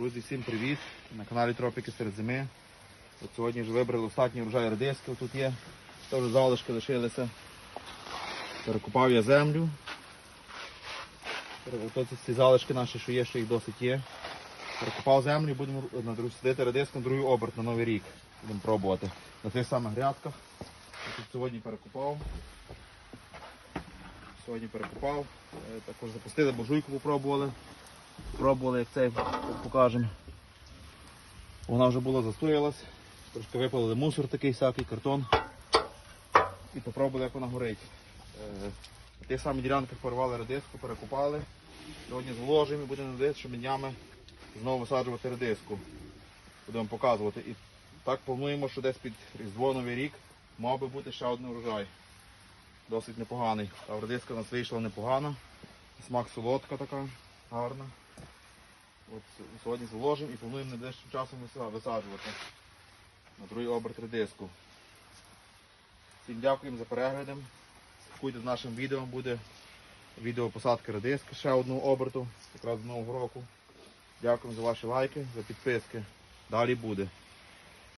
Друзі, всім привіт! На каналі Тропіки серед зими. От сьогодні ж вибрали останній врожай редиски, тут є. Теж залишки лишилися. Перекопав я землю. Ось ці залишки наші, що є, що їх досить є. Перекопав землю, будемо на друг- садити редиску на другий оберт на новий рік. Будемо пробувати. На тих самих грядках. Тут сьогодні перекопав. Сьогодні перекопав. Е, Також запустили буржуйку, попробували. Пробували, як цей покажемо. Вона вже була застоялась. Трошки випалили мусор такий всякий, картон. І попробували, як вона горить. Е, На тих самих ділянках порвали редиску, перекопали. Сьогодні зволожимо і будемо надіятися, що ми днями знову висаджувати редиску. Будемо показувати. І так плануємо, що десь під Різдво Новий рік мав би бути ще один урожай. Досить непоганий. Та редиска у нас вийшла непогана. Смак солодка така, гарна. От сьогодні заложимо і плануємо найближчим часом висаджувати на другий оберт редиску. Всім дякуємо за перегляди. Слідкуйте з нашим відео, буде відео посадки редиски ще одного оберту, якраз до нового року. Дякуємо за ваші лайки, за підписки. Далі буде.